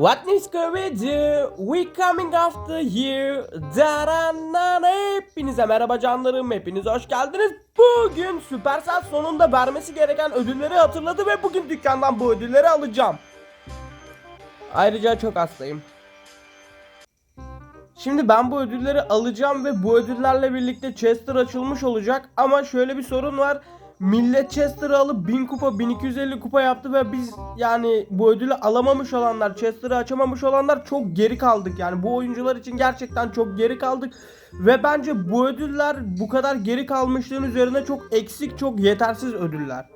What we do? We coming after you. Daranana. Hepinize merhaba canlarım. Hepiniz hoş geldiniz. Bugün Supercell sonunda vermesi gereken ödülleri hatırladı ve bugün dükkandan bu ödülleri alacağım. Ayrıca çok hastayım. Şimdi ben bu ödülleri alacağım ve bu ödüllerle birlikte Chester açılmış olacak ama şöyle bir sorun var. Millet Chester'ı alıp 1000 kupa 1250 kupa yaptı ve biz yani bu ödülü alamamış olanlar Chester'ı açamamış olanlar çok geri kaldık yani bu oyuncular için gerçekten çok geri kaldık ve bence bu ödüller bu kadar geri kalmışlığın üzerine çok eksik çok yetersiz ödüller.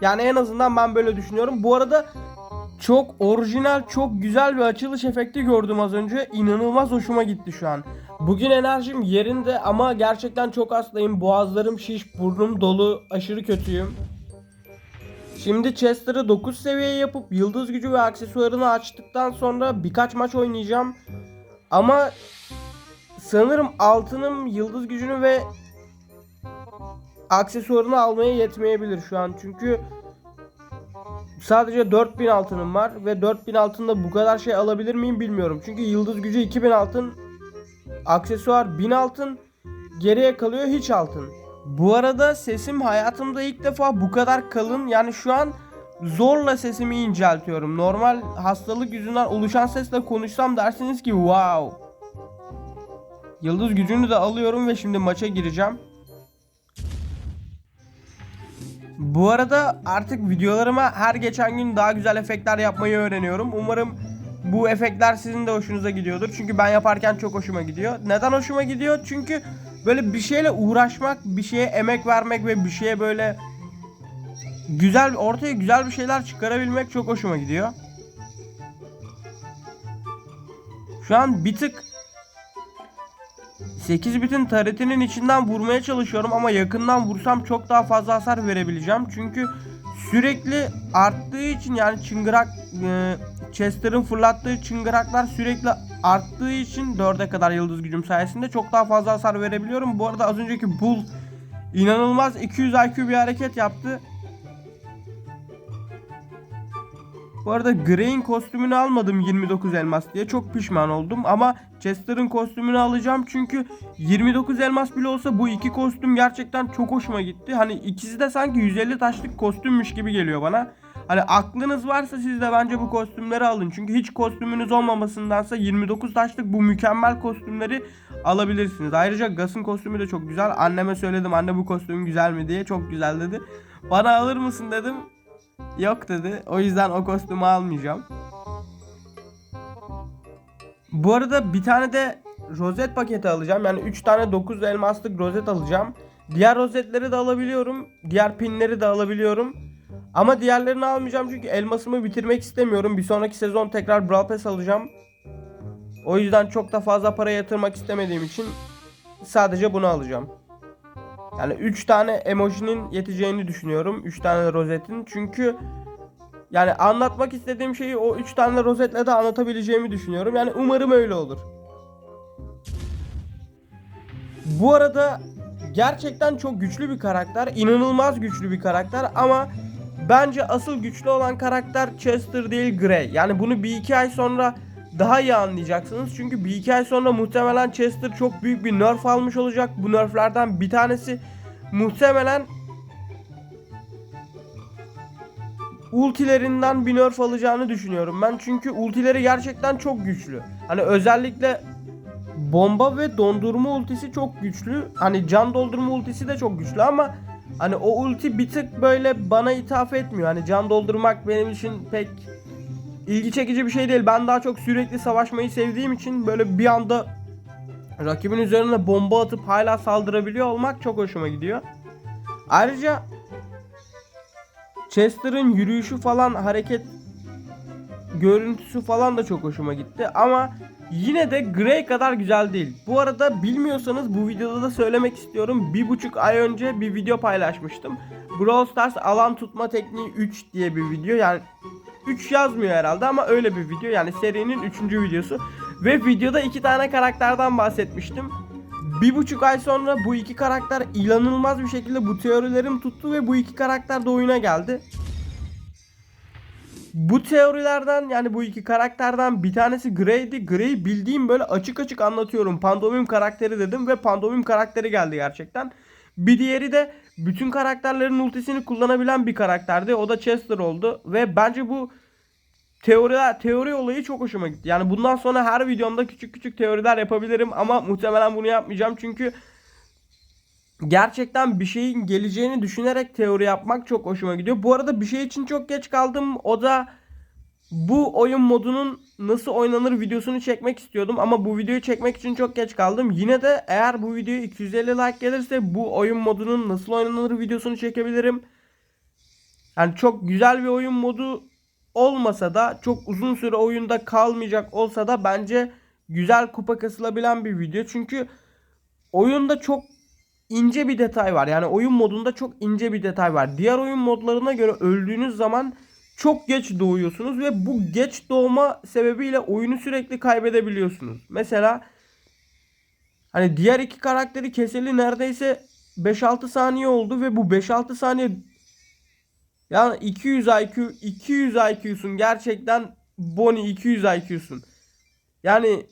Yani en azından ben böyle düşünüyorum. Bu arada çok orijinal, çok güzel bir açılış efekti gördüm az önce. İnanılmaz hoşuma gitti şu an. Bugün enerjim yerinde ama gerçekten çok hastayım. Boğazlarım şiş, burnum dolu, aşırı kötüyüm. Şimdi Chester'ı 9 seviye yapıp yıldız gücü ve aksesuarını açtıktan sonra birkaç maç oynayacağım. Ama sanırım altınım yıldız gücünü ve aksesuarını almaya yetmeyebilir şu an. Çünkü sadece 4000 altınım var ve 4000 altında bu kadar şey alabilir miyim bilmiyorum. Çünkü yıldız gücü 2000 altın, aksesuar 1000 altın, geriye kalıyor hiç altın. Bu arada sesim hayatımda ilk defa bu kadar kalın. Yani şu an zorla sesimi inceltiyorum. Normal hastalık yüzünden oluşan sesle konuşsam dersiniz ki wow. Yıldız gücünü de alıyorum ve şimdi maça gireceğim. Bu arada artık videolarıma her geçen gün daha güzel efektler yapmayı öğreniyorum. Umarım bu efektler sizin de hoşunuza gidiyordur. Çünkü ben yaparken çok hoşuma gidiyor. Neden hoşuma gidiyor? Çünkü böyle bir şeyle uğraşmak, bir şeye emek vermek ve bir şeye böyle güzel ortaya güzel bir şeyler çıkarabilmek çok hoşuma gidiyor. Şu an bir tık 8 bitin taretinin içinden vurmaya çalışıyorum ama yakından vursam çok daha fazla hasar verebileceğim. Çünkü sürekli arttığı için yani çıngırak e, Chester'ın fırlattığı çıngıraklar sürekli arttığı için 4'e kadar yıldız gücüm sayesinde çok daha fazla hasar verebiliyorum. Bu arada az önceki Bull inanılmaz 200 IQ bir hareket yaptı. Bu arada Grey'in kostümünü almadım 29 elmas diye çok pişman oldum ama Chester'ın kostümünü alacağım çünkü 29 elmas bile olsa bu iki kostüm gerçekten çok hoşuma gitti. Hani ikisi de sanki 150 taşlık kostümmüş gibi geliyor bana. Hani aklınız varsa siz de bence bu kostümleri alın. Çünkü hiç kostümünüz olmamasındansa 29 taşlık bu mükemmel kostümleri alabilirsiniz. Ayrıca Gas'ın kostümü de çok güzel. Anneme söyledim anne bu kostüm güzel mi diye. Çok güzel dedi. Bana alır mısın dedim. Yok dedi. O yüzden o kostümü almayacağım. Bu arada bir tane de rozet paketi alacağım. Yani 3 tane 9 elmaslık rozet alacağım. Diğer rozetleri de alabiliyorum. Diğer pinleri de alabiliyorum. Ama diğerlerini almayacağım çünkü elmasımı bitirmek istemiyorum. Bir sonraki sezon tekrar Brawl Pass alacağım. O yüzden çok da fazla para yatırmak istemediğim için sadece bunu alacağım. Yani 3 tane emojinin yeteceğini düşünüyorum. 3 tane rozetin. Çünkü yani anlatmak istediğim şeyi o 3 tane rozetle de anlatabileceğimi düşünüyorum. Yani umarım öyle olur. Bu arada gerçekten çok güçlü bir karakter. inanılmaz güçlü bir karakter ama bence asıl güçlü olan karakter Chester değil Grey. Yani bunu bir iki ay sonra daha iyi anlayacaksınız. Çünkü bir iki ay sonra muhtemelen Chester çok büyük bir nerf almış olacak. Bu nerflerden bir tanesi muhtemelen ultilerinden bir nerf alacağını düşünüyorum ben. Çünkü ultileri gerçekten çok güçlü. Hani özellikle bomba ve dondurma ultisi çok güçlü. Hani can doldurma ultisi de çok güçlü ama hani o ulti bir tık böyle bana ithaf etmiyor. Hani can doldurmak benim için pek ilgi çekici bir şey değil. Ben daha çok sürekli savaşmayı sevdiğim için böyle bir anda rakibin üzerine bomba atıp hala saldırabiliyor olmak çok hoşuma gidiyor. Ayrıca Chester'ın yürüyüşü falan hareket görüntüsü falan da çok hoşuma gitti ama yine de Grey kadar güzel değil. Bu arada bilmiyorsanız bu videoda da söylemek istiyorum. Bir buçuk ay önce bir video paylaşmıştım. Brawl Stars alan tutma tekniği 3 diye bir video yani 3 yazmıyor herhalde ama öyle bir video yani serinin 3. videosu. Ve videoda iki tane karakterden bahsetmiştim. Bir buçuk ay sonra bu iki karakter inanılmaz bir şekilde bu teorilerim tuttu ve bu iki karakter de oyuna geldi. Bu teorilerden yani bu iki karakterden bir tanesi Grey'di. Grey bildiğim böyle açık açık anlatıyorum. Pandomim karakteri dedim ve pandomim karakteri geldi gerçekten. Bir diğeri de bütün karakterlerin ultisini kullanabilen bir karakterdi. O da Chester oldu ve bence bu teoriler teori olayı çok hoşuma gitti. Yani bundan sonra her videomda küçük küçük teoriler yapabilirim ama muhtemelen bunu yapmayacağım çünkü gerçekten bir şeyin geleceğini düşünerek teori yapmak çok hoşuma gidiyor. Bu arada bir şey için çok geç kaldım. O da bu oyun modunun nasıl oynanır videosunu çekmek istiyordum ama bu videoyu çekmek için çok geç kaldım. Yine de eğer bu videoya 250 like gelirse bu oyun modunun nasıl oynanır videosunu çekebilirim. Yani çok güzel bir oyun modu olmasa da çok uzun süre oyunda kalmayacak olsa da bence güzel kupa kasılabilen bir video. Çünkü oyunda çok ince bir detay var. Yani oyun modunda çok ince bir detay var. Diğer oyun modlarına göre öldüğünüz zaman çok geç doğuyorsunuz ve bu geç doğma sebebiyle oyunu sürekli kaybedebiliyorsunuz. Mesela hani diğer iki karakteri keseli neredeyse 5-6 saniye oldu ve bu 5-6 saniye yani 200 IQ 200 IQ'sun gerçekten Bonnie 200 IQ'sun. Yani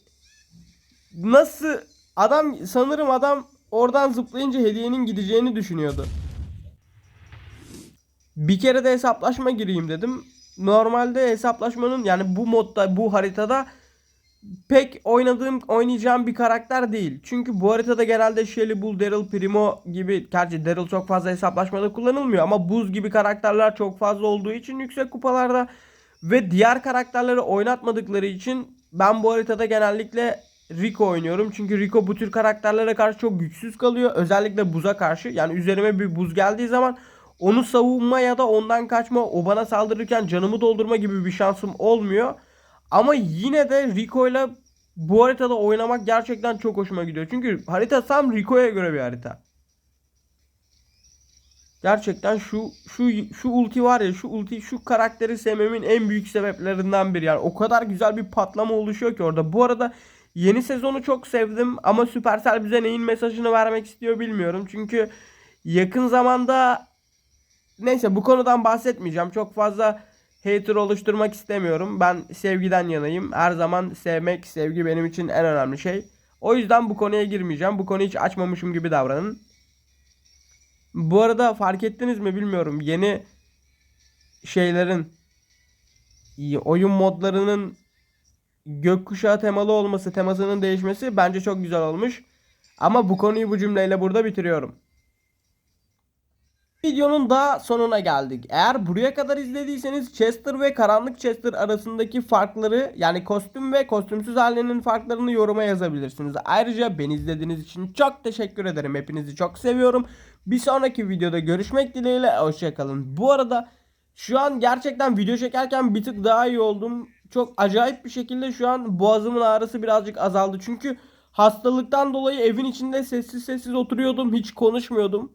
nasıl adam sanırım adam oradan zıplayınca hediyenin gideceğini düşünüyordu. Bir kere de hesaplaşma gireyim dedim. Normalde hesaplaşmanın yani bu modda bu haritada pek oynadığım oynayacağım bir karakter değil. Çünkü bu haritada genelde Shelly Bull, Daryl Primo gibi gerçi Daryl çok fazla hesaplaşmada kullanılmıyor ama Buz gibi karakterler çok fazla olduğu için yüksek kupalarda ve diğer karakterleri oynatmadıkları için ben bu haritada genellikle Rico oynuyorum. Çünkü Rico bu tür karakterlere karşı çok güçsüz kalıyor. Özellikle buza karşı. Yani üzerime bir buz geldiği zaman onu savunma ya da ondan kaçma, o bana saldırırken canımı doldurma gibi bir şansım olmuyor. Ama yine de Rico ile bu haritada oynamak gerçekten çok hoşuma gidiyor. Çünkü harita tam Rico'ya göre bir harita. Gerçekten şu şu şu ulti var ya şu ulti şu karakteri sevmemin en büyük sebeplerinden biri. Yani o kadar güzel bir patlama oluşuyor ki orada. Bu arada yeni sezonu çok sevdim ama Supercell bize neyin mesajını vermek istiyor bilmiyorum. Çünkü yakın zamanda neyse bu konudan bahsetmeyeceğim. Çok fazla hater oluşturmak istemiyorum. Ben sevgiden yanayım. Her zaman sevmek, sevgi benim için en önemli şey. O yüzden bu konuya girmeyeceğim. Bu konuyu hiç açmamışım gibi davranın. Bu arada fark ettiniz mi bilmiyorum. Yeni şeylerin oyun modlarının gökkuşağı temalı olması, temasının değişmesi bence çok güzel olmuş. Ama bu konuyu bu cümleyle burada bitiriyorum. Videonun da sonuna geldik. Eğer buraya kadar izlediyseniz Chester ve Karanlık Chester arasındaki farkları yani kostüm ve kostümsüz halinin farklarını yoruma yazabilirsiniz. Ayrıca beni izlediğiniz için çok teşekkür ederim. Hepinizi çok seviyorum. Bir sonraki videoda görüşmek dileğiyle hoşçakalın. Bu arada şu an gerçekten video çekerken bir tık daha iyi oldum. Çok acayip bir şekilde şu an boğazımın ağrısı birazcık azaldı. Çünkü hastalıktan dolayı evin içinde sessiz sessiz oturuyordum. Hiç konuşmuyordum.